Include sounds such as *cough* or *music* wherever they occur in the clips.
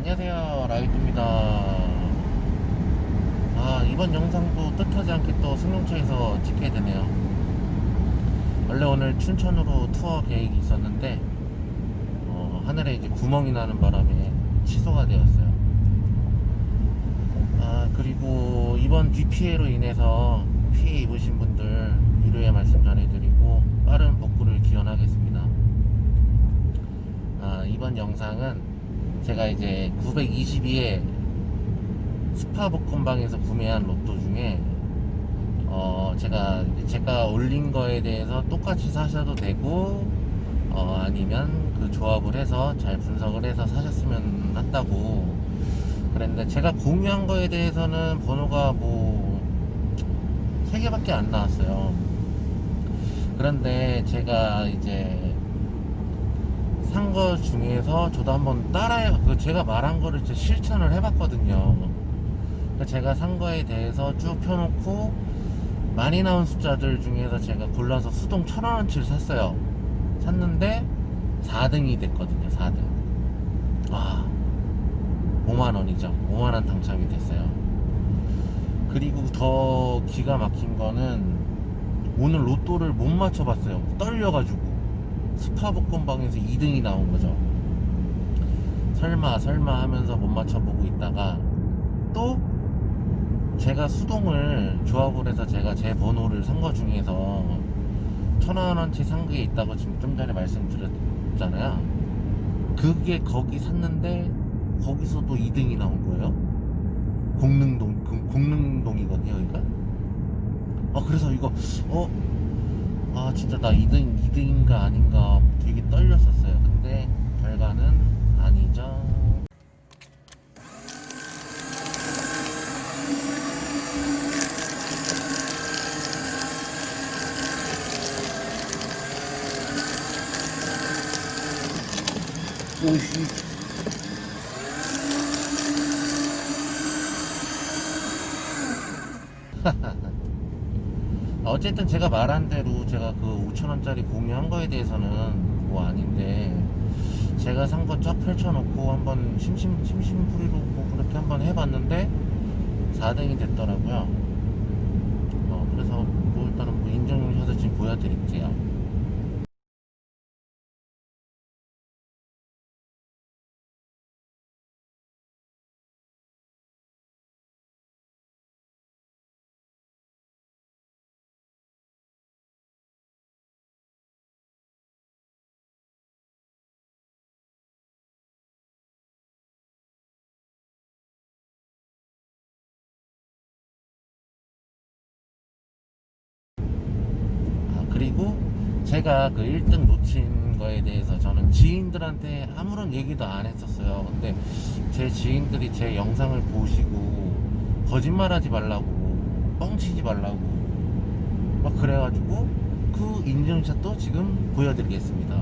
안녕하세요 라이드입니다. 아 이번 영상도 뜻하지 않게 또 승용차에서 찍게 되네요. 원래 오늘 춘천으로 투어 계획이 있었는데 어, 하늘에 이제 구멍이 나는 바람에 취소가 되었어요. 아 그리고 이번 비 피해로 인해서 피해 입으신 분들 위로의 말씀 전해드리고 빠른 복구를 기원하겠습니다. 아, 이번 영상은 제가 이제 922에 스파복권방에서 구매한 로또 중에 어 제가 제가 올린 거에 대해서 똑같이 사셔도 되고 어 아니면 그 조합을 해서 잘 분석을 해서 사셨으면 한다고 그랬는데 제가 공유한 거에 대해서는 번호가 뭐 3개밖에 안 나왔어요. 그런데 제가 이제 산거 중에서 저도 한번 따라해 그 제가 말한 거를 이제 실천을 해봤거든요. 그러니까 제가 산 거에 대해서 쭉 펴놓고 많이 나온 숫자들 중에서 제가 골라서 수동 천 원어치를 샀어요. 샀는데 4등이 됐거든요. 4등. 아, 5만 원이죠. 5만 원 당첨이 됐어요. 그리고 더 기가 막힌 거는 오늘 로또를 못 맞춰봤어요. 떨려가지고. 스파복권방에서 2등이 나온 거죠. 설마 설마 하면서 못 맞춰보고 있다가 또 제가 수동을 조합을 해서 제가 제 번호를 산 거 중에서 천원 원치 산 게 있다고 지금 좀 전에 말씀드렸잖아요. 그게 거기 샀는데 거기서도 2등이 나온 거예요. 공릉동 그 공릉동이거든요, 여기가. 어 그래서 이거 어 아 진짜 나 2등 2등인가 아닌가 되게 떨렸었어요. 근데 결과는 아니죠. 오씨. *laughs* 어쨌든 제가 말한 대로 제가 그 5천원짜리 공유한 거에 대해서는 뭐 아닌데 제가 산 거 쫙 펼쳐놓고 한번 심심, 심심풀이로 뭐 그렇게 한번 해봤는데 4등이 됐더라고요. 어, 그래서 뭐 일단은 뭐 인증샷을 지금 보여드릴게요 제가 그 1등 놓친 거에 대해서 저는 지인들한테 아무런 얘기도 안 했었어요. 근데 제 지인들이 제 영상을 보시고 거짓말하지 말라고 뻥치지 말라고 막 그래가지고 그 인증샷도 지금 보여드리겠습니다.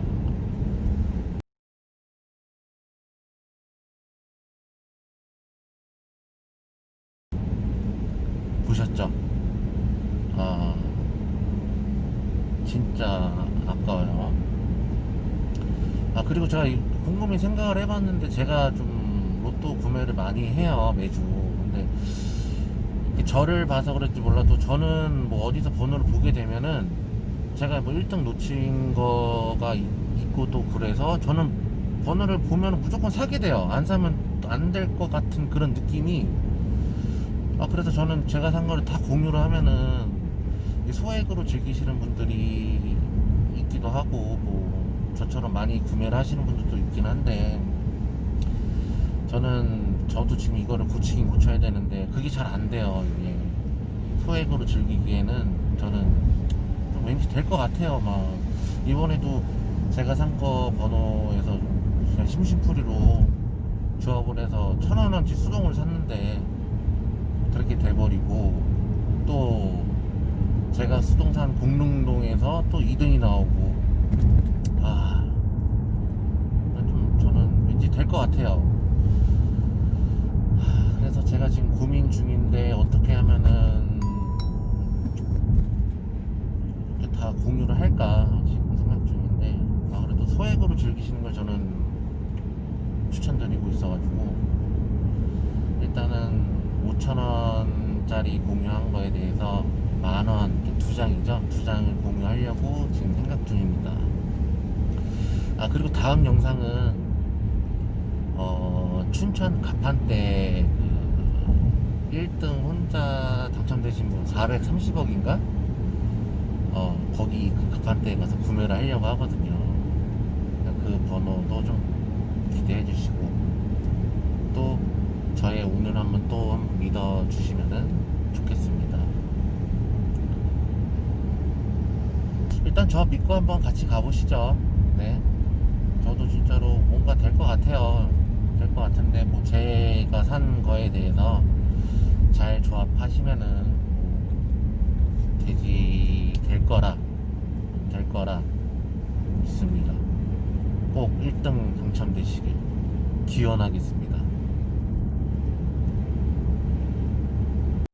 보셨죠? 아 진짜 아까워요. 아 그리고 제가 이- 곰곰이 생각을 해봤는데 제가 좀 로또 구매를 많이 해요 매주. 근데 저를 봐서 그럴지 몰라도 저는 뭐 어디서 번호를 보게 되면은 제가 뭐 1등 놓친 거가 이- 있고 또 그래서 저는 번호를 보면 무조건 사게 돼요. 안 사면 안 될 것 같은 그런 느낌이. 아 그래서 저는 제가 산 거를 다 공유를 하면은 이 소액으로 즐기시는 분들이 있기도 하고 뭐 저처럼 많이 구매를 하시는 분들도 있긴 한데 저는 저도 지금 이거를 고치긴 고쳐야 되는데 그게 잘 안 돼요 이게. 소액으로 즐기기에는 저는 좀 왠지 될 것 같아요 막. 이번에도 제가 산 거 번호에서 그냥 심심풀이로 조합을 해서 천 원어치 수동을 샀는데 그렇게 돼버리고 또 제가 수동산 공릉동에서 또 2등이 나오고 아, 좀 저는 왠지 될 것 같아요. 하, 그래서 제가 지금 고민 중인데 어떻게 하면은 다 공유를 할까 지금 생각 중인데 아 그래도 소액으로 즐기시는 걸 저는 추천드리고 있어가지고 일단은 5천 원짜리 공유한 거에 대해서 만원 두 장이죠? 두 장을 공유하려고 지금 생각 중입니다. 아 그리고 다음 영상은 어 춘천 가판대 그 1등 혼자 당첨되신 분 430억인가? 어 거기 그 가판대에 가서 구매를 하려고 하거든요. 그 번호도 좀 기대해 주시고 또 저의 운을 한번 또 믿어 주시면은 좋겠습니다. 일단 저 믿고 한번 같이 가보시죠. 네. 저도 진짜로 뭔가 될 것 같아요. 될 것 같은데 뭐 제가 산 거에 대해서 잘 조합하시면은 뭐 되지 될 거라 될 거라 믿습니다. 꼭 1등 당첨되시길 기원하겠습니다.